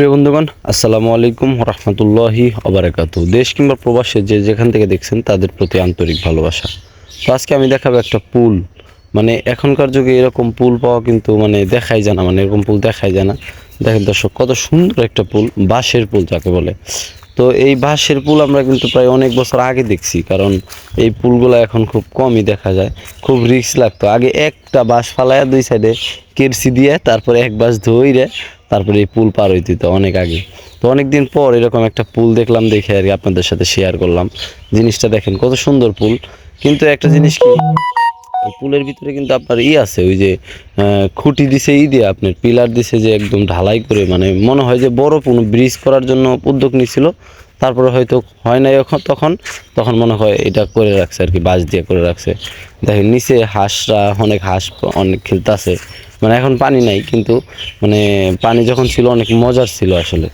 প্রিয় বন্ধুগণ, আসসালামু আলাইকুম রহমতুল্লাহি অবরাকাতু দেশ কিংবা প্রবাসে যে যেখান থেকে দেখছেন তাদের প্রতি আন্তরিক ভালোবাসা। তো আজকে আমি দেখাবো একটা পুল। মানে এখনকার যুগে এরকম পুল পাওয়া কিন্তু মানে দেখাই যায় না মানে এরকম পুল দেখাই যায় না। দেখেন দর্শক, কত সুন্দর একটা পুল, বাঁশের পুল যাকে বলে। তো এই বাঁশের পুল আমরা কিন্তু প্রায় অনেক বছর আগে দেখছি, কারণ এই পুলগুলো এখন খুব কমই দেখা যায়। খুব রিস্ক লাগতো। আগে একটা বাঁশ ফালায়া দুই সাইডে কেরসি দিয়ে, তারপরে এক বাঁশ ধইরে তারপরে এই পুল পার হইতে হতো অনেক আগে। তো অনেক দিন পর এরকম একটা পুল দেখলাম, দেখে আর কি আপনাদের সাথে শেয়ার করলাম। জিনিসটা দেখেন কত সুন্দর পুল। কিন্তু একটা জিনিস কি পুলের ভিতরে কিন্তু আপনার ই আছে, ওই যে খুঁটি দিছে ই দিয়ে আপনার পিলার দিছে যে একদম ঢালাই করে মানে মনে হয় যে বড় কোনো ব্রিজ করার জন্য উদ্যোগ নিছিল। তারপরে হয়তো হয় নাই এখন, তখন তখন মনে হয় এটা করে রাখছে আর কি, বাঁশ দিয়ে করে রাখছে। দেখেন নিচে হাঁসরা, অনেক হাঁস অনেক খেলতেছে। মানে এখন পানি নাই কিন্তু মানে পানি যখন ছিল অনেক মজার ছিল আসলে।